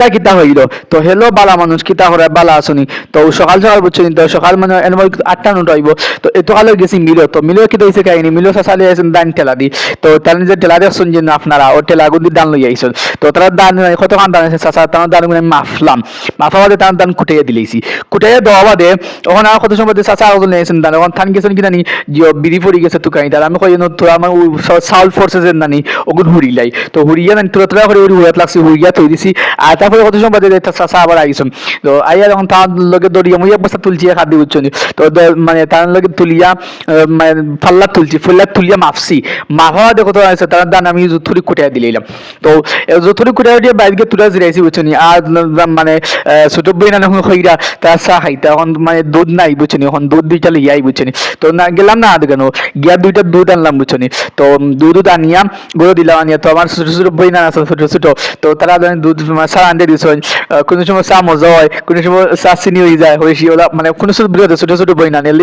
কিতা কিতা হইল তো হেলো বালা মানুষ কিতা করে বালা আসুনি তো সকাল সকাল বুঝছ তো সকাল মানে মধ্যে আটটা নটা হইব তো এত কালে গেছি মিলো তো মিলো কিতা হয়েছে কাহিনী মিলো সাসালে আছেন দান ঠেলা দি তো তার নিজের ঠেলা দেখছেন যে আপনারা ও ঠেলা গুদি দান লই আইসন তো তারা দান কত খান দান আছে সাসা তার দানগুলো মাফলাম মাফা বাদে তার দান কুটাইয়া দিলেছি কুটাইয়া দেওয়া বাদে ওখানে আর কত সময় সাসা আগুন নিয়েছেন দান ওখানে থান গেছেন কিনা নি যে বিড়ি পড়ি গেছে তুকাই তার আমি কই তোরা আমার সাউল ফোর্সেস এর নানি ওগুন হুড়িলাই তো হুড়িয়া নানি তোরা তোরা করে হুড়িয়াত লাগছে হুড়িয়া থই দিছি আর তারপরে কত সময় বাদে চাষা আবার আইসন তো আইয়া যখন তার লগে দড়িয়া মুই এক বস্তা তুলছি দিয়ে বুঝছ তো মানে তার লগে তুলিয়া মানে ফাল্লা তুলছি ফুল্লা তুলিয়া মাপছি মাফা দেখো তো আছে তার দান আমি জুথুরি কুটাই দিলাম তো জুথুরি কুটাই দিয়ে বাইরে তুলে জিরাইছি বুঝছ আর মানে ছোট বই না যখন হইরা তার চা খাইতে এখন মানে দুধ নাই বুঝছ নি, এখন দুধ দুইটা লিয়াই বুঝছ নি। তো না গেলাম না আধ কেন? গিয়া দুইটা দুধ আনলাম বুঝছ নি। তো দুধ দুধ আনিয়া গুঁড়ো দিলাম আনিয়া। তো আমার ছোট ছোট বই না আছে ছোট ছোট। তো তারা দুধ মানে চা আনতে দিছ কোনো সময় চা মজা হয় কোনো সময় চা চিনি হয়ে যায়, হয়েছি ওলা মানে কোনো সময় বিরোধ ছোট ছোট বই না নিলে